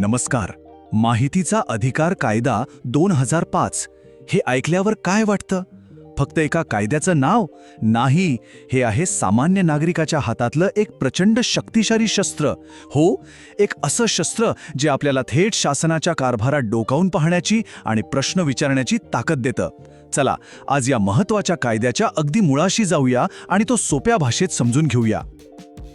नमस्कार. माहितीचा अधिकार कायदा दोन हजार पाच. हे ऐकल्यावर काय वाटतं? फक्त एका कायद्याचं नाव? नाही हे आहे सामान्य नागरिकाच्या हातातलं एक प्रचंड शक्तिशाली शस्त्र. हो एक असं शस्त्र जे आपल्याला थेट शासनाच्या कारभारात डोकावून पाहण्याची आणि प्रश्न विचारण्याची ताकद देतं. चला आज या महत्त्वाच्या कायद्याच्या अगदी मुळाशी जाऊया आणि तो सोप्या भाषेत समजून घेऊया.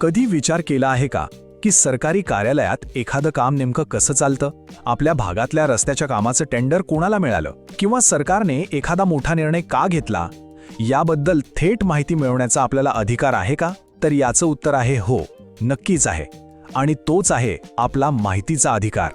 कधी विचार केला आहे का? की सरकारी कार्यालयात एखादं काम नेमकं कसं चालतं? आपल्या भागातल्या रस्त्याच्या कामाचं टेंडर कोणाला मिळालं? किंवा सरकारने एखादा मोठा निर्णय का घेतला? याबद्दल थेट माहिती मिळवण्याचा आपल्याला अधिकार आहे का? तर याचं उत्तर आहे हो नक्कीच आहे. आणि तोच आहे आपला माहितीचा अधिकार.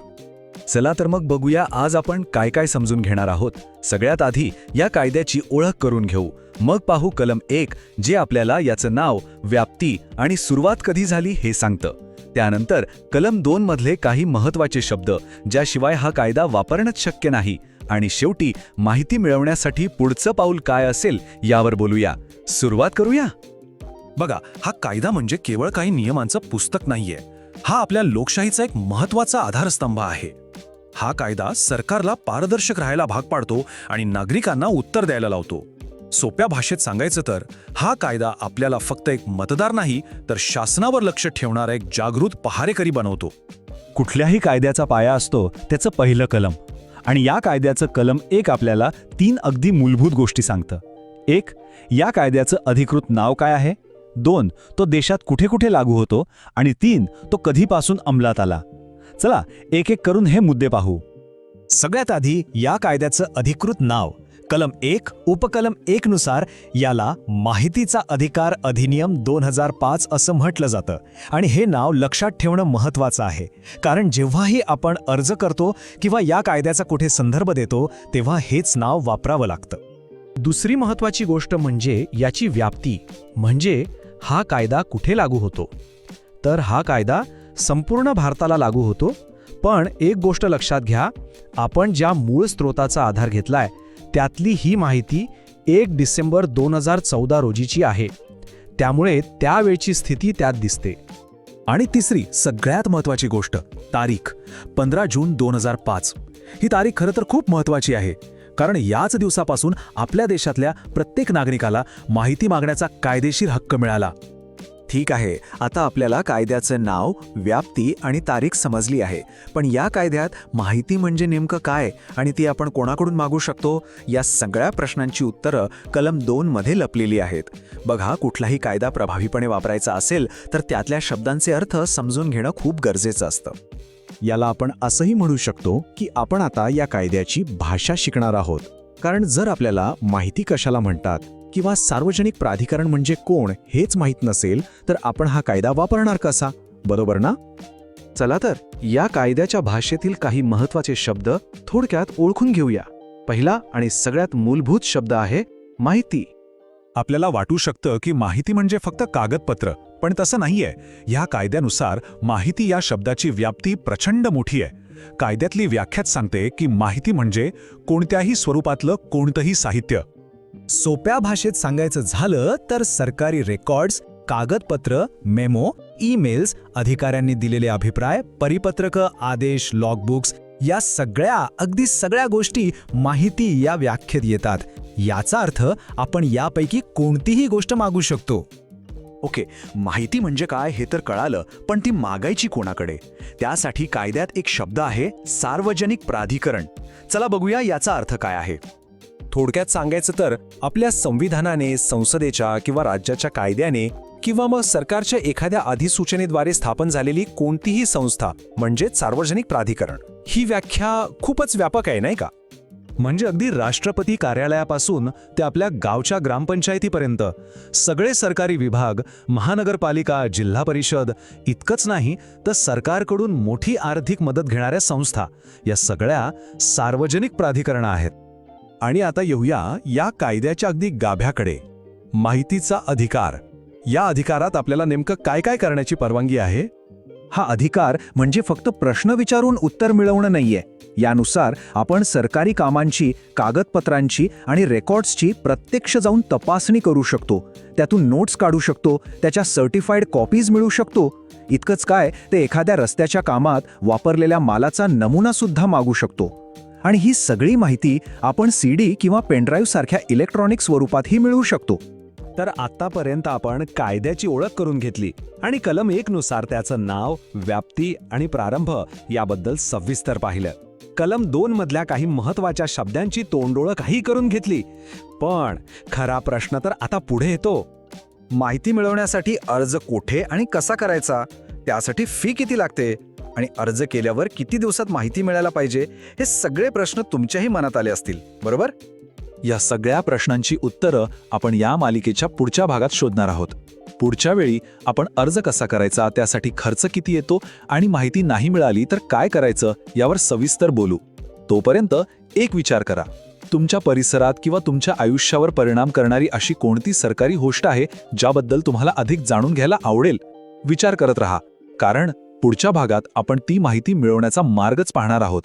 चला तर मग बघूया आज आपण काय काय समजून घेणार आहोत. सगळ्यात आधी या कायद्याची ओळख करून घेऊ. मग पाहू कलम एक जे आपल्याला याचं नाव व्याप्ती आणि सुरुवात कधी झाली हे सांगतं. त्यानंतर कलम दोन मधले काही महत्त्वाचे शब्द ज्याशिवाय हा कायदा वापरणंच शक्य नाही. आणि शेवटी माहिती मिळवण्यासाठी पुढचं पाऊल काय असेल यावर बोलूया. सुरुवात करूया? बघा हा कायदा म्हणजे केवळ काही नियमांचं पुस्तक नाहीये. हा आपल्या लोकशाहीचा एक महत्त्वाचा आधारस्तंभ आहे. हा कायदा सरकारला पारदर्शक राहायला भाग पाडतो आणि नागरिकांना उत्तर द्यायला लावतो. सोप्या भाषेत सांगायचं तर हा कायदा आपल्याला फक्त एक मतदार नाही तर शासनावर लक्ष ठेवणारा एक जागृत पहारेकरी बनवतो. कुठल्याही कायद्याचा पाया असतो त्याचं पहिलं कलम. आणि या कायद्याचं कलम एक आपल्याला तीन अगदी मूलभूत गोष्टी सांगतं. एक या कायद्याचं अधिकृत नाव काय आहे? दोन तो देशात कुठे कुठे लागू होतो? आणि तीन तो कधीपासून अंमलात आला? चला एक एक करून हे मुद्दे पाहू. सगळ्यात आधी या कायद्याचं अधिकृत नाव कलम एक उपकलम एक नुसार याला माहितीचा अधिकार अधिनियम दोन हजार पाच असं म्हटलं जातं. आणि हे नाव लक्षात ठेवणं महत्त्वाचं आहे. कारण जेव्हाही आपण अर्ज करतो किंवा या कायद्याचा कुठे संदर्भ देतो तेव्हा हेच नाव वापरावं लागतं. दुसरी महत्त्वाची गोष्ट म्हणजे याची व्याप्ती म्हणजे हा कायदा कुठे लागू होतो? तर हा कायदा संपूर्ण भारताला लागू होतो. पण एक गोष्ट लक्षात घ्या आपण ज्या मूळ स्रोताचा आधार घेतलाय त्यातली ही माहिती एक डिसेंबर दोन हजार चौदा रोजीची आहे. त्यामुळे त्यावेळची स्थिती त्यात दिसते. आणि तिसरी सगळ्यात महत्वाची गोष्ट तारीख पंधरा जून दोन हजार पाच. ही तारीख खरं तर खूप महत्वाची आहे कारण याच दिवसापासून आपल्या देशातल्या प्रत्येक नागरिकाला माहिती मागण्याचा कायदेशीर हक्क मिळाला. ठीक आहे आता आपल्याला कायद्याचं नाव व्याप्ती आणि तारीख समजली आहे. पण या कायद्यात माहिती म्हणजे नेमकं काय आणि ती आपण कोणाकडून मागू शकतो? या सगळ्या प्रश्नांची उत्तरं कलम दोनमध्ये लपलेली आहेत. बघा कुठलाही कायदा प्रभावीपणे वापरायचा असेल तर त्यातल्या शब्दांचे अर्थ समजून घेणं खूप गरजेचं असतं. याला आपण असंही म्हणू शकतो की आपण आता या कायद्याची भाषा शिकणार आहोत. कारण जर आपल्याला माहिती कशाला म्हणतात किंवा सार्वजनिक प्राधिकरण म्हणजे कोण हेच माहीत नसेल तर आपण हा कायदा वापरणार कसा? बरोबर ना? चला तर या कायद्याच्या भाषेतील काही महत्त्वाचे शब्द थोडक्यात ओळखून घेऊया. पहिला आणि सगळ्यात मूलभूत शब्द आहे माहिती. आपल्याला वाटू शकतं की माहिती म्हणजे फक्त कागदपत्र पण तसं नाहीये. या कायद्यानुसार माहिती या शब्दाची व्याप्ती प्रचंड मोठी आहे. कायद्यातली व्याख्याच सांगते की माहिती म्हणजे कोणत्याही स्वरूपातलं कोणतंही साहित्य. सोप्या भाषेत सांगायचं झालं तर सरकारी रेकॉर्ड्स कागदपत्र मेमो ईमेल्स अधिकाऱ्यांनी दिलेले अभिप्राय परिपत्रक आदेश लॉगबुक्स या सगळ्या अगदी सगळ्या गोष्टी माहिती या व्याख्येत येतात. याचा अर्थ आपण यापैकी कोणतीही गोष्ट मागू शकतो. ओके माहिती म्हणजे काय हे तर कळालं पण ती मागायची कोणाकडे? त्यासाठी कायद्यात एक शब्द आहे सार्वजनिक प्राधिकरण. चला बघूया याचा अर्थ काय आहे. थोडक्यात सांगायचं तर आपल्या संविधानाने संसदेच्या किंवा राज्याच्या कायद्याने किंवा मग सरकारच्या एखाद्या अधिसूचनेद्वारे स्थापन झालेली कोणतीही संस्था म्हणजेच सार्वजनिक प्राधिकरण ही व्याख्या खूपच व्यापक आहे नाही का? म्हणजे अगदी राष्ट्रपती कार्यालयापासून ते आपल्या गावच्या ग्रामपंचायतीपर्यंत सगळे सरकारी विभाग महानगरपालिका जिल्हा परिषद इतकंच नाही तर सरकारकडून मोठी आर्थिक मदत घेणाऱ्या संस्था या सगळ्या सार्वजनिक प्राधिकरणं आहेत. आणि आता येऊया या कायद्याच्या अगदी गाभ्याकडे. माहितीचा अधिकार. या अधिकारात आपल्याला नेमकं काय काय करण्याची परवानगी आहे? हा अधिकार म्हणजे फक्त प्रश्न विचारून उत्तर मिळवणं नाहीये. यानुसार आपण सरकारी कामांची कागदपत्रांची आणि रेकॉर्ड्सची प्रत्यक्ष जाऊन तपासणी करू शकतो. त्यातून नोट्स काढू शकतो. त्याच्या सर्टिफाईड कॉपीज मिळू शकतो. इतकंच काय ते एखाद्या रस्त्याच्या कामात वापरलेल्या मालाचा नमुना सुद्धा मागू शकतो. आणि ही सगळी माहिती आपण सी डी किंवा पेनड्राईव्ह सारख्या इलेक्ट्रॉनिक स्वरूपातही मिळवू शकतो. तर आत्तापर्यंत आपण कायद्याची ओळख करून घेतली आणि कलम एकनुसार त्याचं नाव व्याप्ती आणि प्रारंभ याबद्दल सविस्तर पाहिलं. कलम दोन मधल्या काही महत्त्वाच्या शब्दांची तोंडोळखही करून घेतली. पण खरा प्रश्न तर आता पुढे येतो. माहिती मिळवण्यासाठी अर्ज कोठे आणि कसा करायचा? त्यासाठी फी किती लागते? आणि अर्ज केल्यावर किती दिवसात माहिती मिळायला पाहिजे हे सगळे प्रश्न तुमच्याही मनात आले असतील बरोबर? या सगळ्या प्रश्नांची उत्तरं आपण या मालिकेच्या पुढच्या भागात शोधणार आहोत. पुढच्या वेळी आपण अर्ज कसा करायचा त्यासाठी खर्च किती येतो आणि माहिती नाही मिळाली तर काय करायचं यावर सविस्तर बोलू. तोपर्यंत एक विचार करा. तुमच्या परिसरात किंवा तुमच्या आयुष्यावर परिणाम करणारी अशी कोणती सरकारी गोष्ट आहे ज्याबद्दल तुम्हाला अधिक जाणून घ्यायला आवडेल? विचार करत रहा. कारण पुढच्या भागात आपण ती माहिती मिळवण्याचा मार्गच पाहणार आहोत.